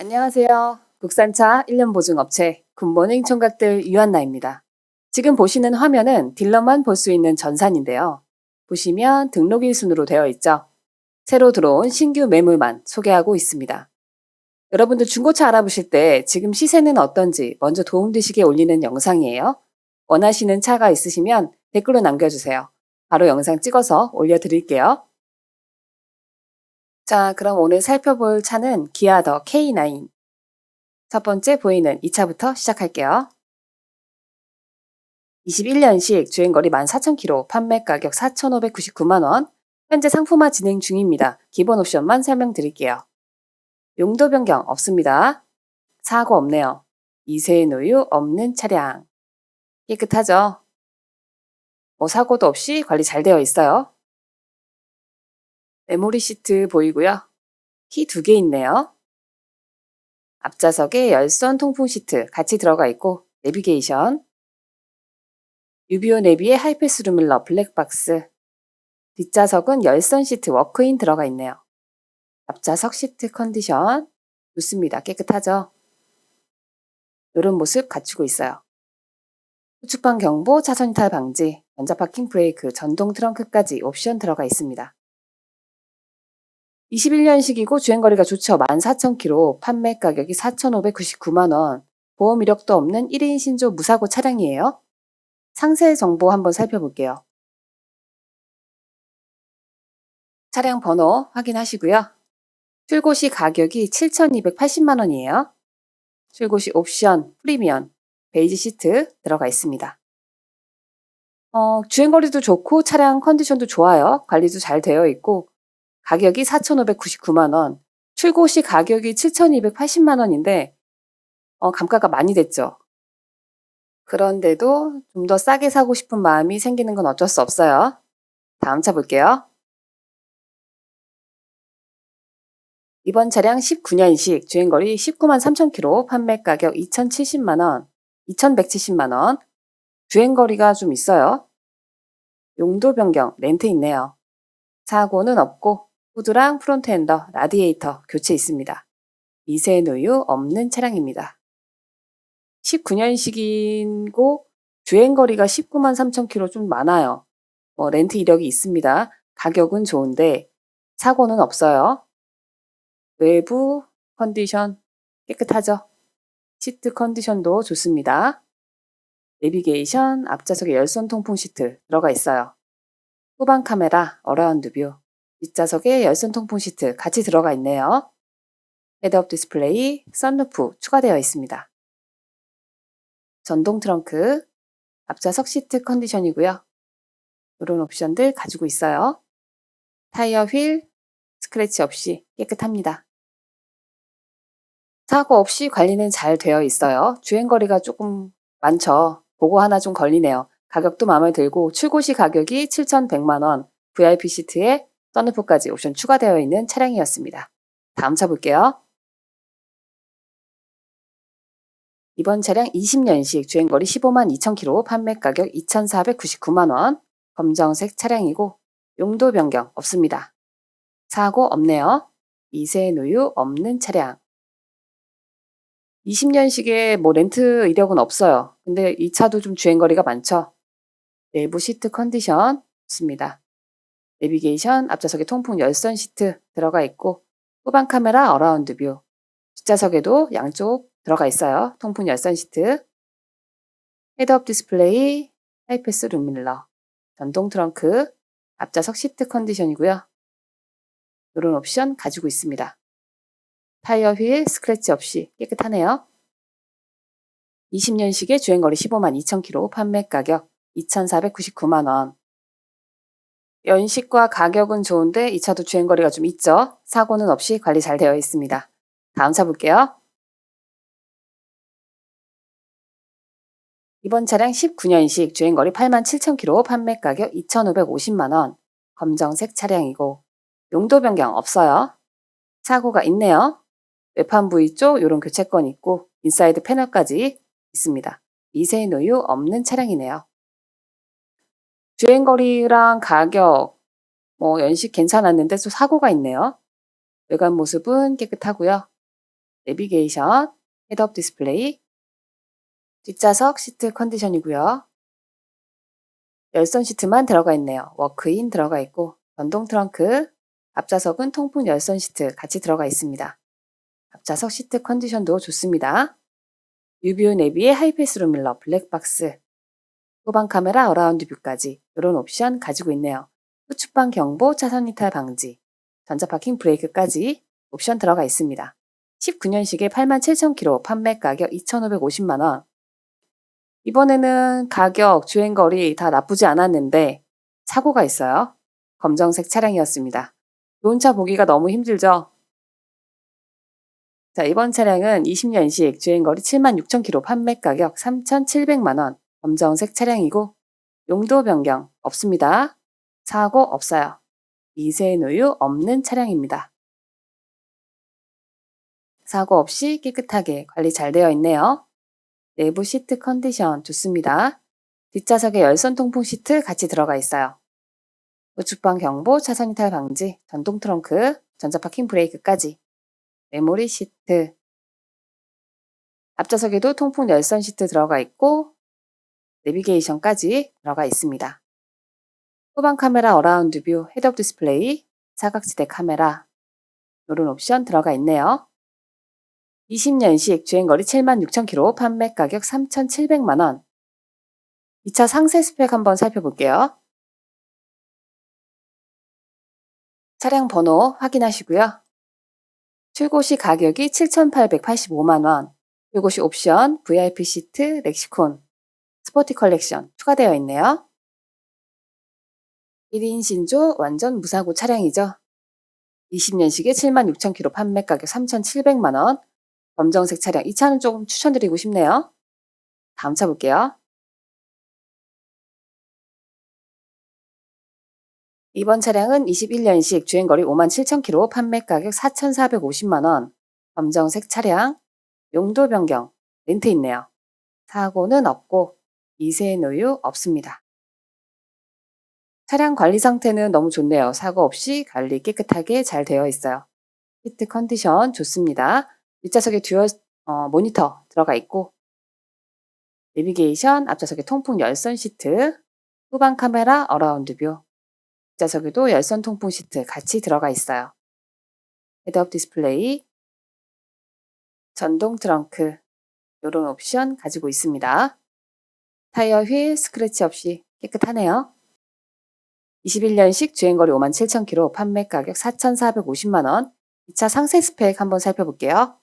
안녕하세요. 국산차 1년 보증업체 굿모닝 총각들 유한나입니다. 지금 보시는 화면은 딜러만 볼 수 있는 전산인데요. 보시면 등록일 순으로 되어 있죠. 새로 들어온 신규 매물만 소개하고 있습니다. 여러분들 중고차 알아보실 때 지금 시세는 어떤지 먼저 도움되시게 올리는 영상이에요. 원하시는 차가 있으시면 댓글로 남겨주세요. 바로 영상 찍어서 올려드릴게요. 자, 그럼 오늘 살펴볼 차는 기아 더 K9. 첫 번째 보이는 이 차부터 시작할게요. 21년식 주행거리 14,000km, 판매 가격 4,599만원, 현재 상품화 진행 중입니다. 기본 옵션만 설명드릴게요. 용도 변경 없습니다. 사고 없네요. 이세 노유 없는 차량. 깨끗하죠? 뭐 사고도 없이 관리 잘 되어 있어요. 메모리 시트 보이고요. 키 두 개 있네요. 앞좌석에 열선 통풍 시트 같이 들어가 있고 내비게이션 유비오 내비에 하이패스 루밀러 블랙박스 뒷좌석은 열선 시트 워크인 들어가 있네요. 앞좌석 시트 컨디션 좋습니다. 깨끗하죠? 이런 모습 갖추고 있어요. 후측방 경보, 차선 이탈 방지, 전자 파킹 브레이크, 전동 트렁크까지 옵션 들어가 있습니다. 21년식이고 주행거리가 좋죠. 14,000km, 판매 가격이 4,599만원, 보험 이력도 없는 1인 신조 무사고 차량이에요. 상세 정보 한번 살펴볼게요. 차량 번호 확인하시고요. 출고시 가격이 7,280만원이에요. 출고시 옵션, 프리미엄, 베이지 시트 들어가 있습니다. 어, 주행거리도 좋고 차량 컨디션도 좋아요. 관리도 잘 되어 있고 가격이 4,599만 원, 출고 시 가격이 7,280만 원인데 어, 감가가 많이 됐죠. 그런데도 좀 더 싸게 사고 싶은 마음이 생기는 건 어쩔 수 없어요. 다음 차 볼게요. 이번 차량 19년식 주행거리 19만 3,000km, 판매 가격 2,070만 원, 2,170만 원, 주행거리가 좀 있어요. 용도 변경, 렌트 있네요. 사고는 없고 후드랑 프론트 엔더, 라디에이터 교체 있습니다. 미세 노유 없는 차량입니다. 19년식이고 주행 거리가 19만 3천 km 좀 많아요. 뭐 렌트 이력이 있습니다. 가격은 좋은데 사고는 없어요. 외부 컨디션 깨끗하죠? 시트 컨디션도 좋습니다. 내비게이션, 앞좌석에 열선 통풍 시트 들어가 있어요. 후방 카메라, 어라운드 뷰, 뒷좌석에 열선 통풍 시트 같이 들어가 있네요. 헤드업 디스플레이, 썬루프 추가되어 있습니다. 전동 트렁크, 앞좌석 시트 컨디션이고요. 이런 옵션들 가지고 있어요. 타이어 휠, 스크래치 없이 깨끗합니다. 사고 없이 관리는 잘 되어 있어요. 주행거리가 조금 많죠. 보고 하나 좀 걸리네요. 가격도 마음에 들고 출고 시 가격이 7,100만 원, VIP 시트에 썬루프까지 옵션 추가되어 있는 차량이었습니다. 다음 차 볼게요. 이번 차량 20년식 주행거리 15만 2,000km, 판매 가격 2,499만 원, 검정색 차량이고 용도 변경 없습니다. 사고 없네요. 미세 노유 없는 차량. 20년식에 뭐 렌트 이력은 없어요. 근데 이 차도 좀 주행거리가 많죠. 내부 시트 컨디션 좋습니다. 내비게이션, 앞좌석에 통풍 열선 시트 들어가 있고 후방 카메라 어라운드 뷰, 뒷좌석에도 양쪽 들어가 있어요. 통풍 열선 시트, 헤드업 디스플레이, 하이패스 룸밀러, 전동 트렁크, 앞좌석 시트 컨디션이고요. 이런 옵션 가지고 있습니다. 타이어 휠 스크래치 없이 깨끗하네요. 20년식의 주행거리 15만 2,000km, 판매 가격 2,499만 원. 연식과 가격은 좋은데 이 차도 주행거리가 좀 있죠. 사고는 없이 관리 잘 되어 있습니다. 다음 차 볼게요. 이번 차량 19년식 주행거리 87,000km, 판매 가격 2,550만원. 검정색 차량이고 용도 변경 없어요. 사고가 있네요. 외판 부위 쪽 이런 교체권 있고 인사이드 패널까지 있습니다. 미세 노유 없는 차량이네요. 주행거리랑 가격, 뭐 연식 괜찮았는데 또 사고가 있네요. 외관 모습은 깨끗하고요. 내비게이션, 헤드업 디스플레이, 뒷좌석 시트 컨디션이고요. 열선 시트만 들어가 있네요. 워크인 들어가 있고 전동 트렁크, 앞좌석은 통풍 열선 시트 같이 들어가 있습니다. 앞좌석 시트 컨디션도 좋습니다. 유비오 내비의 하이패스 루밀러 블랙박스, 후방 카메라 어라운드 뷰까지 이런 옵션 가지고 있네요. 후측방 경보, 차선 이탈 방지, 전자파킹 브레이크까지 옵션 들어가 있습니다. 19년식에 87,000km, 판매 가격 2,550만원. 이번에는 가격, 주행거리 다 나쁘지 않았는데 사고가 있어요. 검정색 차량이었습니다. 좋은 차 보기가 너무 힘들죠? 자, 이번 차량은 20년식 주행거리 76,000km, 판매 가격 3,700만원. 검정색 차량이고 용도 변경 없습니다. 사고 없어요. 미세 누유 없는 차량입니다. 사고 없이 깨끗하게 관리 잘 되어 있네요. 내부 시트 컨디션 좋습니다. 뒷좌석에 열선 통풍 시트 같이 들어가 있어요. 우측방 경보, 차선 이탈 방지, 전동 트렁크, 전자 파킹 브레이크까지, 메모리 시트, 앞좌석에도 통풍 열선 시트 들어가 있고 내비게이션까지 들어가 있습니다. 후방 카메라 어라운드 뷰, 헤드업 디스플레이, 사각지대 카메라 이런 옵션 들어가 있네요. 20년식 주행거리 76,000km, 판매 가격 3,700만원. 2차 상세 스펙 한번 살펴볼게요. 차량 번호 확인하시고요. 출고 시 가격이 7,885만원, 출고 시 옵션, VIP 시트, 렉시콘, 스포티 컬렉션 추가되어 있네요. 1인 신조 완전 무사고 차량이죠. 20년식에 76,000km 판매 가격 3,700만원, 검정색 차량 이 차는 조금 추천드리고 싶네요. 다음 차 볼게요. 이번 차량은 21년식 주행거리 57,000km 판매 가격 4,450만원 검정색 차량 용도 변경 렌트 있네요. 사고는 없고 미세 노유 없습니다. 차량 관리 상태는 너무 좋네요. 사고 없이 관리 깨끗하게 잘 되어 있어요. 시트 컨디션 좋습니다. 뒷좌석에 듀얼 어, 모니터 들어가 있고 내비게이션, 앞좌석에 통풍 열선 시트, 후방 카메라 어라운드 뷰, 뒷좌석에도 열선 통풍 시트 같이 들어가 있어요. 헤드업 디스플레이, 전동 트렁크 이런 옵션 가지고 있습니다. 타이어 휠 스크래치 없이 깨끗하네요. 21년식 주행거리 57,000km, 판매 가격 4,450만원. 2차 상세 스펙 한번 살펴볼게요.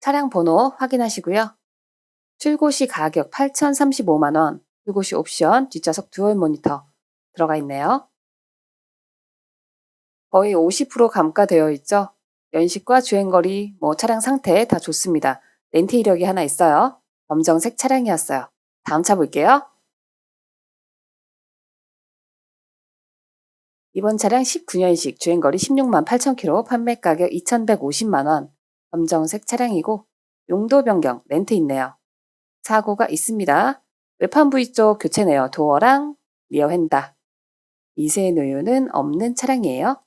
차량 번호 확인하시고요. 출고 시 가격 8,035만원, 출고 시 옵션 뒷좌석 듀얼 모니터 들어가 있네요. 거의 50% 감가되어 있죠. 연식과 주행거리, 뭐 차량 상태 다 좋습니다. 렌트 이력이 하나 있어요. 검정색 차량이었어요. 다음 차 볼게요. 이번 차량 19년식 주행거리 16만 8,000km, 판매 가격 2,150만 원, 검정색 차량이고 용도 변경 렌트 있네요. 사고가 있습니다. 외판 부위 쪽 교체네요. 도어랑 리어 휀다. 미세 노유는 없는 차량이에요.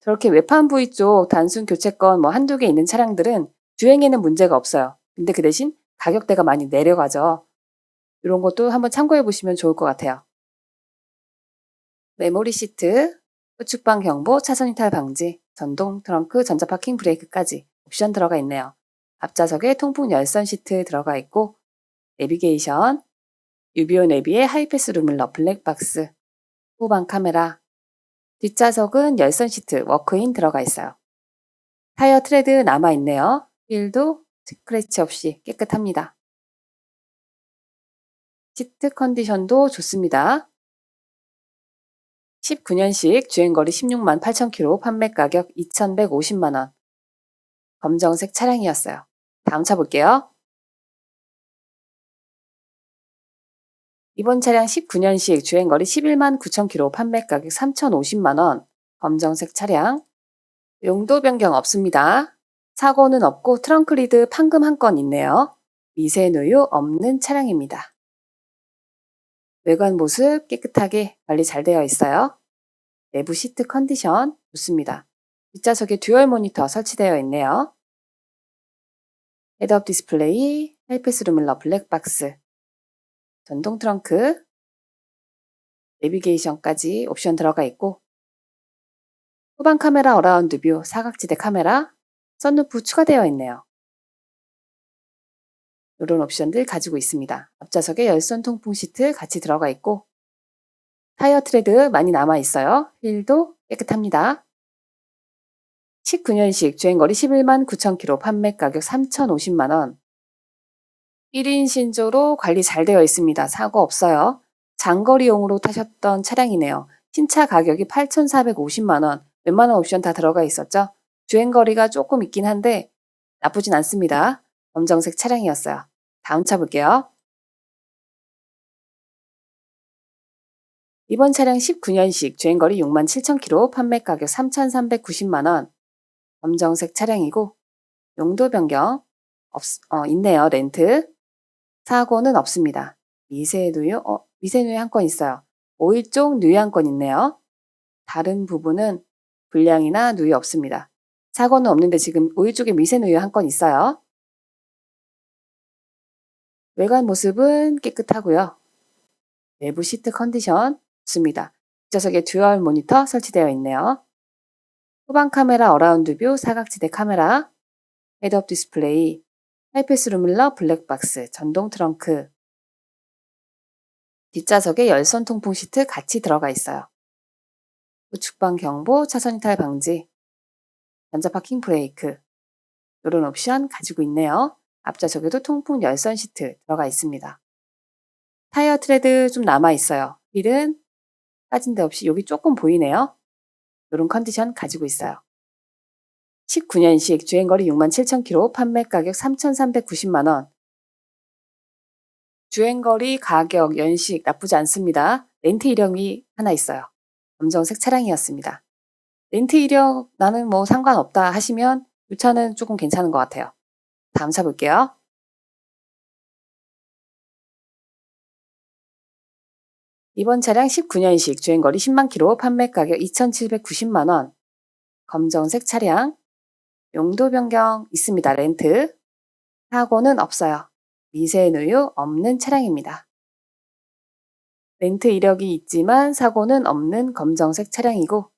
저렇게 외판 부위 쪽 단순 교체건 뭐 한두 개 있는 차량들은 주행에는 문제가 없어요. 근데 그 대신 가격대가 많이 내려가죠. 이런 것도 한번 참고해 보시면 좋을 것 같아요. 메모리 시트, 우측방 경보, 차선 이탈 방지, 전동 트렁크, 전자 파킹 브레이크까지 옵션 들어가 있네요. 앞좌석에 통풍 열선 시트 들어가 있고 내비게이션, 유비오 내비의 하이패스 루밀러 블랙박스, 후방 카메라, 뒷좌석은 열선 시트 워크인 들어가 있어요. 타이어 트레드 남아 있네요. 휠도 스크래치 없이 깨끗합니다. 시트 컨디션도 좋습니다. 19년식 주행거리 16만 8,000km, 판매 가격 2,150만 원. 검정색 차량이었어요. 다음 차 볼게요. 이번 차량 19년식 주행거리 11만 9,000km, 판매 가격 3,050만 원. 검정색 차량. 용도 변경 없습니다. 사고는 없고 트렁크 리드 판금 한 건 있네요. 미세 누유 없는 차량입니다. 외관 모습 깨끗하게 관리 잘 되어 있어요. 내부 시트 컨디션 좋습니다. 뒷좌석에 듀얼 모니터 설치되어 있네요. 헤드업 디스플레이, 헬패스 루밀러 블랙박스, 전동 트렁크, 내비게이션까지 옵션 들어가 있고 후방 카메라 어라운드 뷰, 사각지대 카메라, 썬루프 추가되어 있네요. 이런 옵션들 가지고 있습니다. 앞좌석에 열선 통풍 시트 같이 들어가 있고 타이어 트레드 많이 남아 있어요. 휠도 깨끗합니다. 19년식 주행거리 11만 9천 킬로 판매 가격 3,050만 원. 1인 신조로 관리 잘 되어 있습니다. 사고 없어요. 장거리용으로 타셨던 차량이네요. 신차 가격이 8,450만 원. 웬만한 옵션 다 들어가 있었죠. 주행거리가 조금 있긴 한데 나쁘진 않습니다. 검정색 차량이었어요. 다음 차 볼게요. 이번 차량 19년식 주행거리 6만 7천 킬로 판매 가격 3,390만 원. 검정색 차량이고 용도 변경 없, 어, 있네요. 렌트. 사고는 없습니다. 미세 누유, 어, 미세 누유 한 건 있어요. 오일 쪽 누유 한 건 있네요. 다른 부분은 불량이나 누유 없습니다. 사고는 없는데 지금 오일 쪽에 미세 누유 한 건 있어요. 외관 모습은 깨끗하고요. 내부 시트 컨디션 좋습니다. 뒷좌석에 듀얼 모니터 설치되어 있네요. 후방 카메라 어라운드 뷰 사각지대 카메라, 헤드업 디스플레이, 하이패스 루밀러 블랙박스, 전동 트렁크, 뒷좌석에 열선 통풍 시트 같이 들어가 있어요. 우측방 경보, 차선 이탈 방지, 전자 파킹 브레이크, 이런 옵션 가지고 있네요. 앞좌석에도 통풍 열선 시트 들어가 있습니다. 타이어 트레드 좀 남아 있어요. 휠은 빠진 데 없이 여기 조금 보이네요. 이런 컨디션 가지고 있어요. 19년식 주행거리 6만 7천 킬로 판매 가격 3,390만 원. 주행거리 가격 연식 나쁘지 않습니다. 렌트 이력이 하나 있어요. 검정색 차량이었습니다. 렌트 이력 나는 뭐 상관없다 하시면 이 차는 조금 괜찮은 것 같아요. 다음 차 볼게요. 이번 차량 19년식 주행거리 10만 킬로 판매 가격 2,790만 원. 검정색 차량. 용도 변경 있습니다. 렌트. 사고는 없어요. 미세 누유 없는 차량입니다. 렌트 이력이 있지만 사고는 없는 검정색 차량이고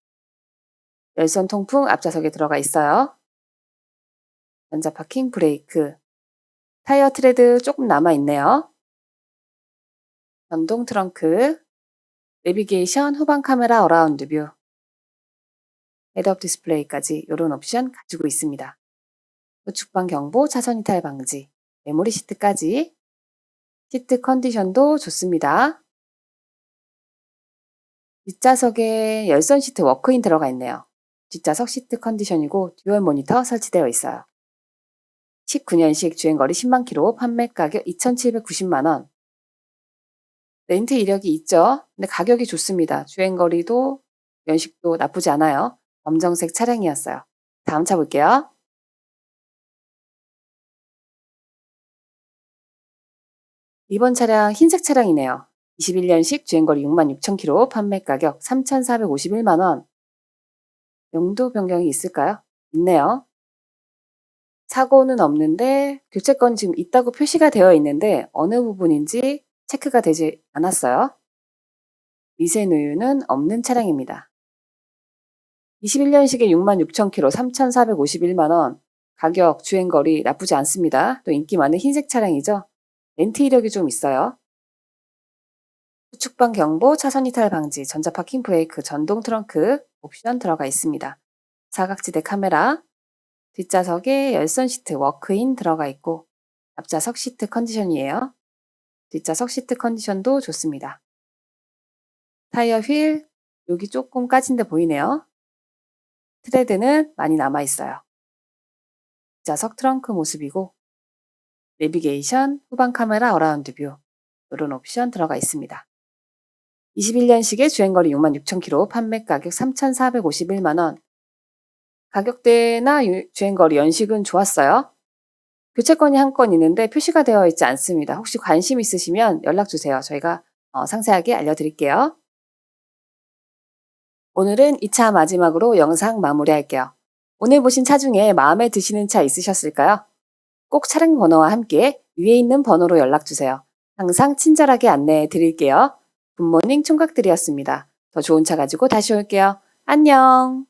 열선 통풍 앞좌석에 들어가 있어요. 전자 파킹 브레이크. 타이어 트레드 조금 남아 있네요. 전동 트렁크. 내비게이션 후방 카메라 어라운드 뷰. 헤드업 디스플레이까지 이런 옵션 가지고 있습니다. 우측방 경보, 차선 이탈 방지, 메모리 시트까지 시트 컨디션도 좋습니다. 뒷좌석에 열선 시트 워크인 들어가 있네요. 뒷좌석 시트 컨디션이고 듀얼 모니터 설치되어 있어요. 19년식 주행거리 10만 킬로 판매 가격 2,790만 원. 렌트 이력이 있죠. 근데 가격이 좋습니다. 주행거리도 연식도 나쁘지 않아요. 검정색 차량이었어요. 다음 차 볼게요. 이번 차량 흰색 차량이네요. 21년식 주행거리 6만 6천 킬로 판매 가격 3,451만 원. 용도 변경이 있을까요? 있네요. 사고는 없는데 교체건 지금 있다고 표시가 되어 있는데 어느 부분인지 체크가 되지 않았어요. 미세 누유는 없는 차량입니다. 21년식에 6만 6천 킬로 3,451만 원. 가격, 주행거리 나쁘지 않습니다. 또 인기 많은 흰색 차량이죠. 렌트 이력이 좀 있어요. 우측방 경보, 차선 이탈 방지, 전자 파킹 브레이크, 전동 트렁크 옵션 들어가 있습니다. 사각지대 카메라, 뒷좌석에 열선 시트 워크인 들어가 있고 앞좌석 시트 컨디션이에요. 뒷좌석 시트 컨디션도 좋습니다. 타이어 휠 여기 조금 까진 데 보이네요. 트레드는 많이 남아 있어요. 뒷좌석 트렁크 모습이고 내비게이션, 후방 카메라 어라운드 뷰 이런 옵션 들어가 있습니다. 21년식의 주행거리 66,000km 판매 가격 3,451만 원. 가격대나 주행거리 연식은 좋았어요. 교체권이 한 건 있는데 표시가 되어 있지 않습니다. 혹시 관심 있으시면 연락 주세요. 저희가 어, 상세하게 알려드릴게요. 오늘은 2차 마지막으로 영상 마무리할게요. 오늘 보신 차 중에 마음에 드시는 차 있으셨을까요? 꼭 차량 번호와 함께 위에 있는 번호로 연락 주세요. 항상 친절하게 안내해 드릴게요. 굿모닝 총각들이었습니다. 더 좋은 차 가지고 다시 올게요. 안녕!